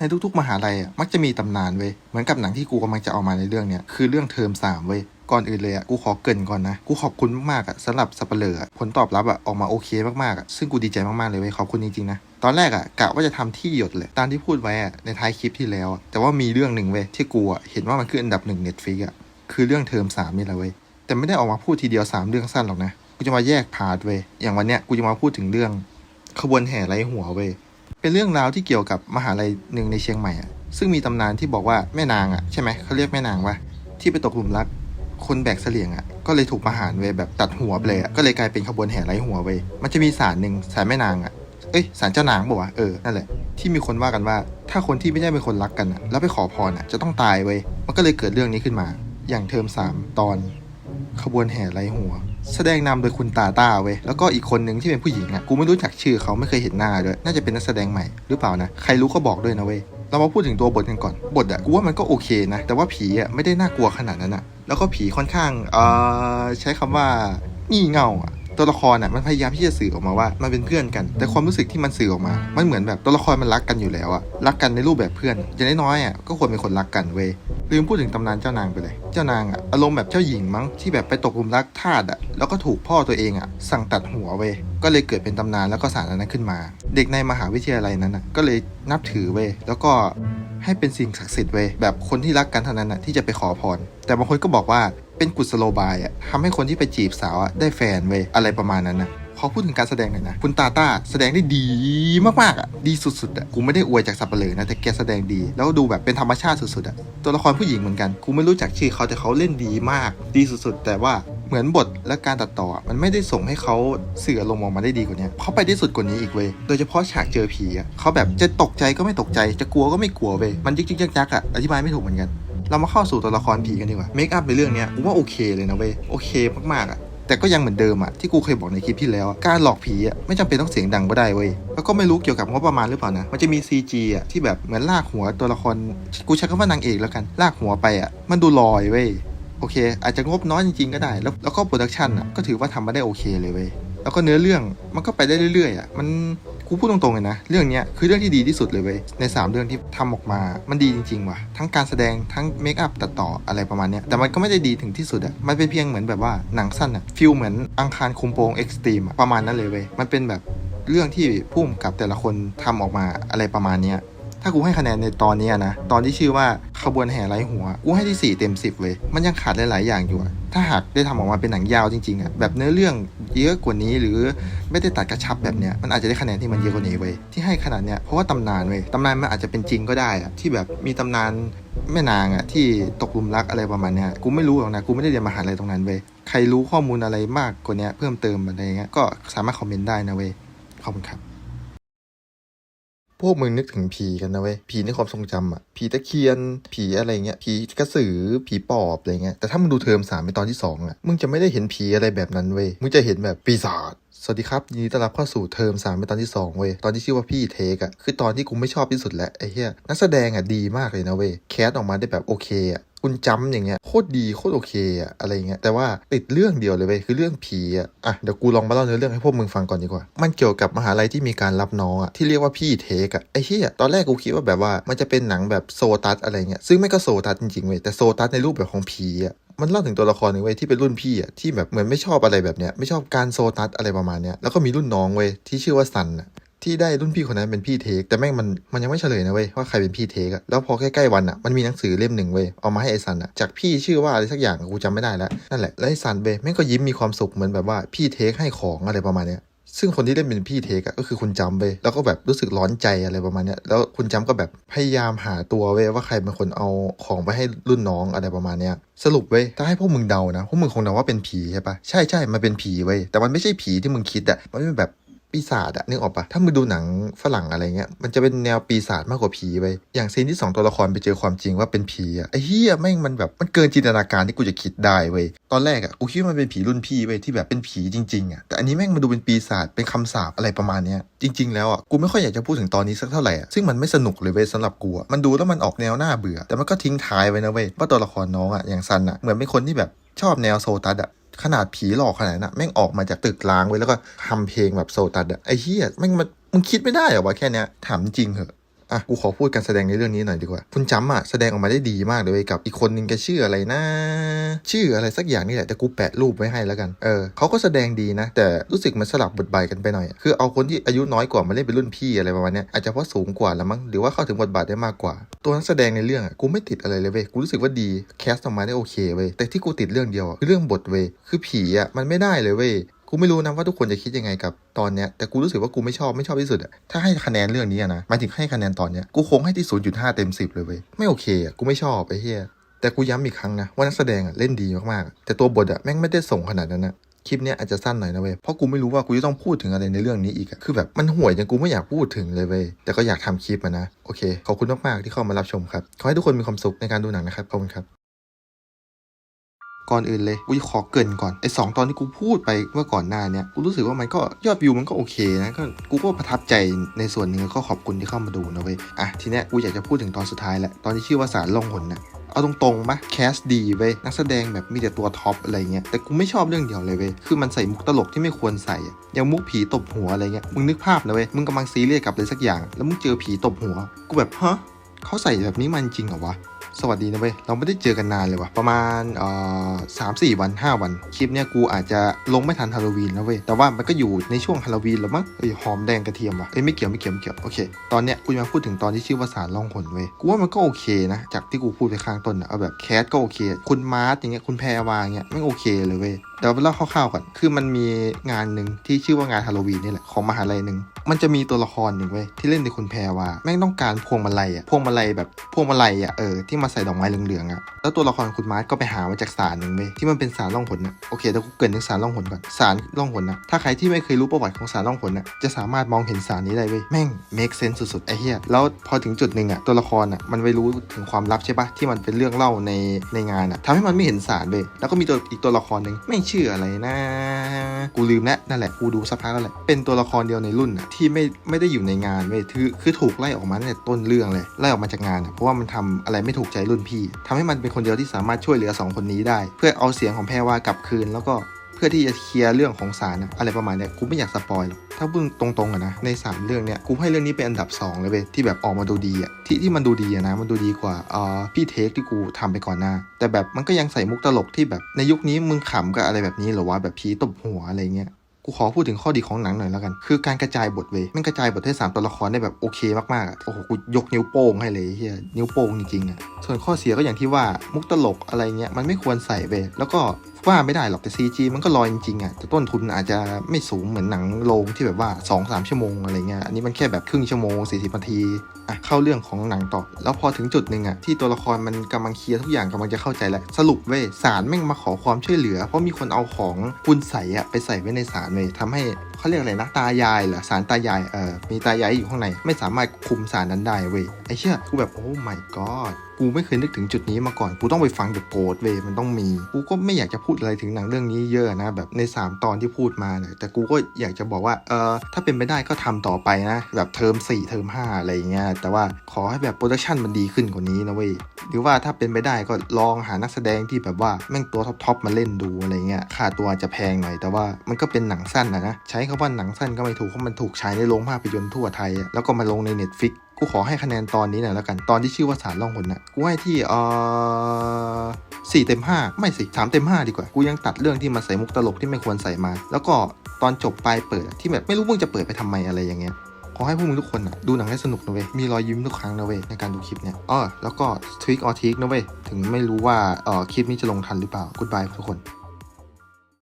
ในทุกๆ มหาลัยอะมักจะมีตำนานเว้ยเหมือนกับหนังที่กูกำลังจะเอามาในเรื่องเนี้ยคือเรื่องเทอมสามเว้ยก่อนอื่นเลยอะกูขอเกินก่อนนะ กูขอบคุณมากๆอะสำหรับสัปเหร่ออะผลตอบรับอะออกมาโอเคมากๆอะซึ่งกูดีใจมากๆเลยเว้ยขอบคุณจริงๆนะตอนแรกอะกะว่าจะทำที่หยดเลย ตามที่พูดไว้อะในท้ายคลิปที่แล้วอะแต่ว่ามีเรื่องหนึ่งเว้ยที่กูอะเห็นว่ามันขึ้นอันดับหนึ่งเน็ตฟิกอะคือเรื่องเทอมสามนี่แหละเว้ยแต่ไม่ได้ออกมาพูดทีเดียวสามเรื่องสั้นหรอกนะกูจะมาแยกพาร์ทเว้ยอย่างวันเนี้ยกูจะมาพูดถึงเรื่องขบวนแห่ไรหัวเว้ย เป็นเรื่องราวที่เกี่ยวกับมหาลัยหนึ่งในเชียงใหม่อะซึ่งมีตำนานที่บอกว่าแม่นางอะใช่ไหมเขาเรียกแม่นางว่าที่ไปตกหลุมรักคนแบกเสลียงอะก็เลยถูกประหารเว้ยแบบตัดหัวไปเลยอะก็เลยกลายเป็นขบวนแห่ไร้หัวเว้ยมันจะมีศาลหนึ่งศาลแม่นางอะเอ้ยศาลเจ้านางบอกว่าเออนั่นแหละที่มีคนว่ากันว่า ถ้าคนที่ไม่ได้เป็นคนรักกันอะแล้วไปขอพรอะจะต้องตายเว้ยมันก็เลยเกิดเรื่องนี้ขึ้นมา อย่างเทอมสามตอน ขบวนแห่ไรหัว แสดงนำโดยคุณตาต้าเว้ยแล้วก็อีกคนหนึ่งที่เป็นผู้หญิงอะกูไม่รู้จักชื่อเขาไม่เคยเห็นหน้าด้วยน่าจะเป็นนักแสดงใหม่หรือเปล่านะใครรู้ก็บอกด้วยนะเว้ยเรามาพูดถึงตัวบทกันก่อน บทอะกูว่ามันก็โอเคนะ แต่ว่าผีอะไม่ได้น่ากลัวขนาดนั้นอะแล้วก็ผีค่อนข้างเอ่อใช้คำว่างี่เง่าอะตัวละครอะมันพยายามที่จะสื่อออกมาว่ามันเป็นเพื่อนกัน แต่ความรู้สึกที่มันสื่อออกมา มันเหมือนแบบตัวละครมันรักกันอยู่แล้วอะรักกันในรูปแบบเพื่อนอย่างน้อยๆอะก็ควรเป็นคนรักกันเว้ย ลืมพูดถึงตำนานเจ้านางไปเลย เจ้านางอะอารมณ์แบบเจ้าหญิงมั้งที่แบบไปตกหลุมรักทาสอะแล้วก็ถูกพ่อตัวเองอะสั่งตัดหัวเว้ยก็เลยเกิดเป็นตำนานแล้วก็สารนั้นขึ้นมา เด็กในมหาวิทยาลัยนั้นอะก็เลยนับถือเว้ยแล้วก็ให้เป็นสิ่งศักดิ์สิทธิ์เว้ยแบบคนที่รักกันเท่านั้นอะที่จะไปขอพร แต่บางคนก็บอกว่าเป็นกุศโลบายอะทำให้คนที่ไปจีบสาวอะได้แฟนเว้ยอะไรประมาณนั้นนะ ขอพูดถึงการแสดงหน่อยนะ คุณตาตาแสดงได้ดีมากๆอะ ดีสุดๆอะ กูไม่ได้อวยจากสับเปลือนะ แต่แกแสดงดี แล้วดูแบบเป็นธรรมชาติสุดๆอะ ตัวละครผู้หญิงเหมือนกัน กูไม่รู้จักชื่อเขาแต่เขาเล่นดีมาก ดีสุดๆ แต่ว่าเหมือนบทและการตัดต่อ มันไม่ได้ส่งให้เขาเสื่ออารมออกมาได้ดีกว่านี้เขาไปได้สุดกว่านี้อีกเว้ย โดยเฉพาะฉากเจอผีอะเขาแบบจะตกใจก็ไม่ตกใจ จะกลัวก็ไม่กลัวเว้ย มันยึกๆยักๆอะ อธิบายไม่ถูกเหมือนกันเรามาเข้าสู่ตัวละครผีกันดีกว่า เมคอัพในเรื่องนี้ยกูว่าโอเคเลยนะเว้ย โอเคมากๆอะ แต่ก็ยังเหมือนเดิมอะที่กูเคยบอกในคลิปที่แล้วอะการหลอกผีอะไม่จำเป็นต้องเสียงดังก็ได้เว้ยแล้วก็ไม่รู้เกี่ยวกับงบประมาณหรือเปล่านะมันจะมี CG อะที่แบบเหมือนลากหัวตัวละครกูใช้คำว่านางเอกแล้วกันลากหัวไปอะมันดูลอยเว้ยโอเค อาจจะงบน้อยจริงๆก็ได้ แล้วแล้วก็โปรดักชันอะก็ถือว่าทำมาได้โอเคเลยเว้ยแล้วก็เนื้อเรื่องมันก็ไปได้เรื่อยๆอะมัน กูพูดตรงๆเลยนะ เรื่องนี้คือเรื่องที่ดีที่สุดเลยเว้ย ในสามเรื่องที่ทำออกมา มันดีจริงๆว่ะ ทั้งการแสดง ทั้งเมคอัพตัดต่ออะไรประมาณนี้แต่มันก็ไม่ได้ดีถึงที่สุดอะมันเป็นเพียงเหมือนแบบว่าหนังสั้นอะฟิลเหมือนอังคารคุมโปงเอ็กซ์ตรีมประมาณนั้นเลยเว้ย มันเป็นแบบเรื่องที่พุ่มกับแต่ละคนทำออกมาอะไรประมาณเนี้ย ถ้ากูให้คะแนนในตอนนี้นะ ตอนที่ชื่อว่าขบวนแห่ไร้หัว กูให้ที่ 4 เต็ม 10เว้ยมันยังขาดหลาย ๆ อย่างอยู่ ถ้าหากได้ทำออกมาเป็นหนังยาวจริงๆอะแบบเนื้อเรื่องเยอะกว่านี้หรือไม่ได้ตัดกระชับแบบเนี้ย มันอาจจะได้คะแนนที่มันเยอะกว่านี้เว้ย ที่ให้ขนาดเนี้ย เพราะว่าตำนานเว้ย ตำนานมันอาจจะเป็นจริงก็ได้อะที่แบบมีตำนานแม่นางอะที่ตกหลุมรักอะไรประมาณเนี้ย กูไม่รู้หรอกนะ กูไม่ได้เรียนมหาลัยตรงนั้นเว้ย ใครรู้ข้อมูลอะไรมากกว่านี้เพิ่มเติมอะไรเงี้ย ก็สามารถคอมเมนต์ได้นะเว้ย ขอบคุณครับ พวกมึงนึกถึงผีกันนะเว้ย ผีในความทรงจำอะผีตะเคียน ผีอะไรเงี้ย ผีกระสือ ผีปอบอะไรเงี้ย แต่ถ้ามึงดูเทอมสามในตอนที่สองอะมึงจะไม่ได้เห็นผีอะไรแบบนั้นเว้ย มึงจะเห็นแบบปีศาจสวัสดีครับยินดีต้อนรับเข้าสู่เทอมสามเป็นตอนที่สองเว้ยตอนที่ชื่อว่าพี่เทกอะคือตอนที่กูไม่ชอบที่สุดแหละไอ้เหี้ยนักแสดงอะดีมากเลยนะเว้ยแคสออกมาได้แบบโอเคอะ คุณจำอย่างเงี้ยโคตรดีโคตรโอเคอะอะไรเงี้ยแต่ว่าติดเรื่องเดียวเลยเว้ยคือเรื่องผีอะอะเดี๋ยวกูลองมาเล่าเนื้อเรื่องให้พวกมึงฟังก่อนดีกว่า มันเกี่ยวกับมหาลัยที่มีการรับน้องอะที่เรียกว่าพี่เทกอะไอ้เหี้ยตอนแรกกูคิดว่าแบบว่ามันจะเป็นหนังแบบโซตัสอะไรเงี้ยซึ่งไม่ก็โซตัสจริงๆเว้ยแต่โซตัสในรูปแบบของผีอะมันเล่าถึงตัวละครหนึ่งเว้ยที่เป็นรุ่นพี่อะที่แบบเหมือนไม่ชอบอะไรแบบเนี้ยไม่ชอบการโซตัสอะไรประมาณเนี้ยแล้วก็มีรุ่นน้องเว้ยที่ชื่อว่าซันอะ ที่ได้รุ่นพี่คนนั้นเป็นพี่เทคแต่แม่งมันมันยังไม่เฉลยนะเว้ยว่าใครเป็นพี่เทคอะแล้วพอใกล้ๆวันอะมันมีหนังสือเล่มหนึ่งเว้ยเอามาให้ไอซันอะจากพี่ชื่อว่าอะไรสักอย่างกูจำไม่ได้แล้วนั่นแหละแล้วไอซันเว้ยแม่งก็ยิ้มมีความสุขเหมือนแบบว่าพี่เทคให้ของอะไรประมาณเนี้ยซึ่งคนที่เล่นเป็นพี่เทคก็คือคุณจำเว้ยแล้วก็แบบรู้สึกร้อนใจอะไรประมาณเนี้ยแล้วคุณจำก็แบบพยายามหาตัวเว้ยว่าใครเป็นคนเอาของไปให้รุ่นน้องอะไรประมาณเนี้ยสรุปเว้ยถ้าให้พวกมึงเดานะพวกมึงคงเดาว่าเป็นผีใช่ปะใช่ใช่มันเป็นผีเว้ยแต่มันไม่ใช่ผีที่มึงคิดอะมันเป็นแบบ ปีศาจอะนึกออกปะถ้ามึงดูหนังฝรั่งอะไรเงี้ย มันจะเป็นแนวปีศาจมากกว่าผีเว้อย่างซีนที่สองตัวละครไปเจอความจริงว่าเป็นผีอะไอ้เฮียแม่งมันแบบมันเกินจินตนาการที่กูจะคิดได้เว้ย ตอนแรกอะกูคิดว่ามันเป็นผีรุ่นพี่เว้ยที่แบบเป็นผีจริงๆอะแต่อันนี้แม่งมาดูเป็นปีศาจเป็นคำสาปอะไรประมาณเนี้ย จริง ๆ แล้วอะกูไม่ค่อยอยากจะพูดถึงตอนนี้สักเท่าไหร่อะซึ่งมันไม่สนุกเลยเว้ยสำหรับกูอะมันดูแล้วมันออกแนวหน้าเบื่อ แต่มันก็ทิ้งท้ายไว้นะเว้ยว่าตัวละครน้องอะอย่างซันอะเหมือนเป็นคนที่แบบชอบแนวโซตัสอะ ขนาดผีหลอกขนาดนั้นอะแม่งออกมาจากตึกล้างไว้แล้วก็ทำเพลงแบบโซตัดอะไอ้เฮียแม่งมันมึงคิดไม่ได้เหรอวะแค่เนี้ยถามจริงเหอะ อะกูขอพูดการแสดงในเรื่องนี้หน่อยดีกว่า คุณจำอะแสดงออกมาได้ดีมากเลยว้ยกับอีกคนนึงแกชื่ออะไรนะ ชื่ออะไรสักอย่างนี่แหละแต่กูแปะรูปไว้ให้แล้วกันเออเขาก็แสดงดีนะ แต่รู้สึกมันสลับบทบาทกันไปหน่อย คือเอาคนที่อายุน้อยกว่ามาเล่นเป็นรุ่นพี่อะไรประมาณนี้อาจจะเพราะสูงกว่าละมั้งหรือว่าเข้าถึงบทบาทได้มากกว่า ตัวนักแสดงในเรื่องอะกูไม่ติดอะไรเลยเว้ยกูรู้สึกว่าดีแคสออกมาได้โอเคเว้ยแต่ที่กูติดเรื่องเดียวคือเรื่องบทเว้ยคือผีอะมันไม่ได้เลยเว้ย กูไม่รู้นะว่าทุกคนจะคิดยังไงกับตอนเนี้ยแต่กูรู้สึกว่ากูไม่ชอบไม่ชอบที่สุดอะถ้าให้คะแนนเรื่องนี้นะหมายถึงให้คะแนนตอนเนี้ยกูคงให้ที่0.5เต็ม10เลยเว้ยไม่โอเคอะกูไม่ชอบไอ้เหี้ยแต่กูย้ำอีกครั้งนะว่านักแสดงอะเล่นดีมากๆแต่ตัวบทอะแม่งไม่ได้ส่งขนาดนั้นนะคลิปเนี้ยอาจจะสั้นหน่อยนะเว้ย เพราะกูไม่รู้ว่ากูจะต้องพูดถึงอะไรในเรื่องนี้อีกอะคือแบบมันห่วยจนกูไม่อยากพูดถึงเลยเว้ย แต่ก็อยากทำคลิปอะนะ โอเค ขอบคุณมากๆที่เข้ามารับชมครับ ขอให้ทุกคนมีความสุขในการดูหนังนะครับ ขอบคุณครับ ก่อนอื่นเลยกูขอเกินก่อนไอสองตอนที่กูพูดไปเมื่อก่อนหน้าเนี่ยกูรู้สึกว่ามันก็ยอดวิวมันก็โอเคนะก็กูก็ประทับใจในส่วนหนึ่งก็ขอบคุณที่เข้ามาดูนะเว้ยอะทีเนี้ยกูอยากจะพูดถึงตอนสุดท้ายแหละตอนที่ชื่อว่าสารล่องหนน่ะเอาตรงๆปะแคสดีเว้ยนักแสดงแบบมีแต่ตัวท็อปอะไรเงี้ยแต่กูไม่ชอบเรื่องเดียวเลยเว้ยคือมันใส่มุกตลกที่ไม่ควรใส่อะอย่างมุกผีตบหัวอะไรเงี้ยมึงนึกภาพนะเว้ยมึงกำลังซีเรียสกับอะไรสักอย่าง แล้วมึงเจอผีตบหัว กูแบบฮะเขาใส่แบบนี้มันจริงเหรอวะ สวัสดีนะเว้ย เราไม่ได้เจอกันนานเลยว่ะ ประมาณเอ่อสามสี่วันห้าวัน คลิปเนี้ยกูอาจจะลงไม่ทันฮาโลวีนแล้วเว้ย แต่ว่ามันก็อยู่ในช่วงฮาโลวีนแล้วมั้งเอ้ยหอมแดงกระเทียมว่ะ เอ้ยไม่เกี่ยวไม่เกี่ยวไม่เกี่ยว โอเค ตอนเนี้ยกูจะมาพูดถึงตอนที่ชื่อว่าสารล่องหนเว้ย กูว่ามันก็โอเคนะ จากที่กูพูดไปข้างต้นนะเอาแบบแคสก็โอเค คุณมาร์ทอย่างเงี้ย คุณแพรวาอย่างเงี้ยไม่โอเคเลยเว้ยเดี๋ยวเล่าคร่าวๆก่อน คือมันมีงานหนึ่งที่ชื่อว่างานฮาโลวีนนี่แหละของมหาลัยหนึ่ง มันจะมีตัวละครหนึ่งเว้ยที่เล่นในคุณแพรว่าแม่งต้องการพวงมาลัยอะพวงมาลัยแบบพวงมาลัยอะเออที่มาใส่ดอกไม้เหลืองๆอะแล้วตัวละครคุณมาร์ทก็ไปหามาจากสารหนึ่งเว้ยที่มันเป็นสารล่องหนนะโอเคเดี๋ยวกูเกินถึงสารล่องหนก่อนสารล่องหนนะถ้าใครที่ไม่เคยรู้ประวัติของสารล่องหนนะจะสามารถมองเห็นสารนี้ได้เว้ยแม่ง make sense สุดๆไอ้เหี้ยแล้วพอถึงจุดหนึ่งอะตัวละครอะมันไปรู้ถึงความลับใช่ปะที่มันเป็นเรื่องเล่าในในงานอะทำให้มันไม่เห็นสารเว้ยแล้วก็มีตัวอีกตัวละครหนึ่งไม่งชื่ออะไรนะ กูลืมแล้วนั่นแหละกูดูสักพักแล้วแหละเป็นตัวละครเดียวในรุ่นอะทไม่ไม่ได้อยู่ในงานเว้ยคือคือถูกไล่ออกมาตั้งแต่ต้นเรื่องเลยไล่ออกมาจากงานเพราะว่ามันทำอะไรไม่ถูกใจรุ่นพี่ทำให้มันเป็นคนเดียวที่สามารถช่วยเหลือสองคนนี้ได้ เพื่อเอาเสียงของแพรว่ากลับคืน แล้วก็เพื่อที่จะเคลียร์เรื่องของสารอะไรประมาณเนี้ยกูไม่อยากสปอยหรอกถ้าพูดตรงๆอะนะในสามเรื่องเนี้ยกูให้เรื่องนี้เป็นอันดับสองเลยเว้ยที่แบบออกมาดูดีอะที่ที่มันดูดีอะนะมันดูดีกว่าเอ่อพี่เทคที่กูทำไปก่อนหน้า แต่แบบมันก็ยังใส่มุกตลกที่แบบในยุคนี้มึงขำกับอะไรแบบนี้หรอวะแบบผีตบหัวอะไรเงี้ย กูขอพูดถึงข้อดีของหนังหน่อยแล้วกัน คือการกระจายบทเว้ยมันกระจายบทให้สามตัวละครได้แบบโอเคมากๆอะโอ้โหกูยกนิ้วโป้งให้เลยเฮียนิ้วโป้งจริงๆอะส่วนข้อเสียก็อย่างที่ว่ามุกตลกอะไรเงี้ยมันไม่ควรใส่เว้ยแล้วก็ว่าไม่ได้หรอกแต่ CG มันก็ลอยจริงๆอะแต่ต้นทุนอาจจะไม่สูงเหมือนหนังโรงที่แบบว่า 2-3 ชั่วโมงอะไรเงี้ยอันนี้มันแค่แบบครึ่งชั่วโมง 40นาทีอะเข้าเรื่องของหนังต่อ แล้วพอถึงจุดหนึ่งอะที่ตัวละครมันกำลังเคลียร์ทุกอย่างกำลังจะเข้าใจแล้วสรุปเว้ยสารแม่งมาขอความช่วยเหลือ เพราะมีคนเอาของคุณใสอะไปใส่ไว้ในสารเว้ยทำให้เขาเรียกอะไรนะตายายเหรอสารตายายเออมีตายายอยู่ข้างในไม่สามารถคุมสารนั้นได้เว้ยไอ้เชี่ยกูแบบโอ้ my god กูไม่เคยนึกถึงจุดนี้มาก่อนกูต้องไปฟังเดอะโกดเว้ยมันต้องมีกูก็ไม่อยากจะพููดอะไรถึงหนังเรื่องนี้เยอะนะแบบใน 3 ตอนที่พูดมาเนี่ยแต่กูก็อยากจะบอกว่าเออถ้าเป็นไปได้ก็ทำต่อไปนะ แบบเทอม4เทอม5 อะไรเงี้ยแต่ว่าขอให้แบบโปรดักชันมันดีขึ้นกว่านี้นะเว้ยหรือว่าถ้าเป็นไปได้ก็ลองหานักแสดงที่แบบว่าแม่งตัวท็อปๆมาเล่นดูอะไรเงี้ยค่าตัวจะแพงหน่อยแต่ว่ามันก็เป็นหนังสั้นนะนะใช้คำว่าหนังสั้นก็ไม่ถูกเพราะมันถูกฉายในโรงภาพยนตร์ทั่วไทย แล้วก็มาลงใน Netflix กูขอให้คะแนนตอนนี้หน่อยแล้วกัน ตอนที่ชื่อว่าสารล่องหนน่ะกูให้ที่เอ่อสี่เต็มห้าไม่สิสามเต็มห้าดีกว่า กูยังตัดเรื่องที่มาใส่มุกตลกที่ไม่ควรใส่มา แล้วก็ตอนจบปลายเปิดที่แบบไม่รู้มึงจะเปิดไปทำไมอะไรอย่างเงี้ยขอให้พวกมึงทุกคนอะดูหนังให้สนุกนะเว้ย มีรอยยิ้มทุกครั้งนะเว้ยในการดูคลิปเนี่ยอ้อแล้วก็ทวิกออทิกนะเว้ย ถึงไม่รู้ว่าเอ่อคลิปนี้จะลงทันหรือเปล่ากูดบายทุกคน